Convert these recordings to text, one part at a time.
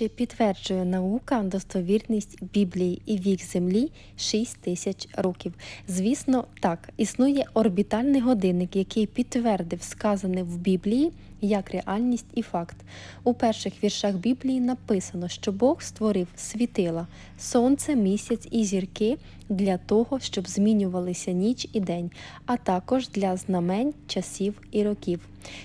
Чи підтверджує наука достовірність Біблії і вік Землі 6 тисяч років? Звісно, так. Існує орбітальний годинник, який підтвердив сказане в Біблії як реальність і факт. У перших віршах Біблії написано, що Бог створив світила, сонце, місяць і зірки для того, щоб змінювалися ніч і день, а також для знамень, часів і років.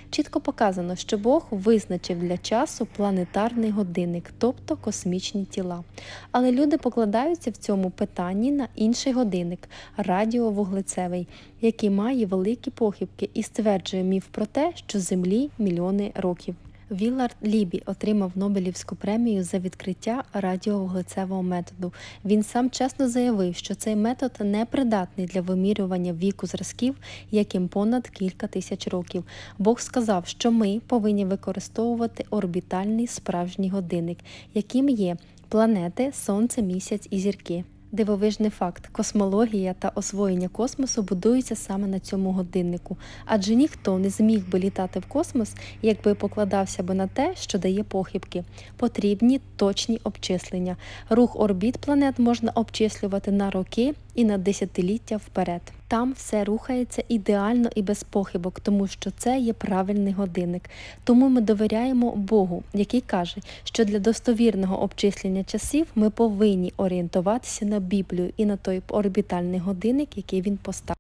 Чітко показано, що Бог визначив для часу планетарний годинник, тобто космічні тіла. Але люди покладаються в цьому питанні на інший годинник радіовуглецевий, який має великі похибки і стверджує міф про те, що Землі мільйони років. Вілард Лібі отримав Нобелівську премію за відкриття радіовуглецевого методу. Він сам чесно заявив, що цей метод непридатний для вимірювання віку зразків, яким понад кілька тисяч років. Бог сказав, що ми повинні використовувати орбітальний справжній годинник, яким є планети, сонце, місяць і зірки. Дивовижний факт: космологія та освоєння космосу будуються саме на цьому годиннику, адже ніхто не зміг би літати в космос, якби покладався би на те, що дає похибки. Потрібні точні обчислення. Рух орбіт планет можна обчислювати на роки і на десятиліття вперед. Там все рухається ідеально і без похибок, тому що це є правильний годинник. Тому ми довіряємо Богу, який каже, що для достовірного обчислення часів ми повинні орієнтуватися на Біблію і на той орбітальний годинник, який він поставив.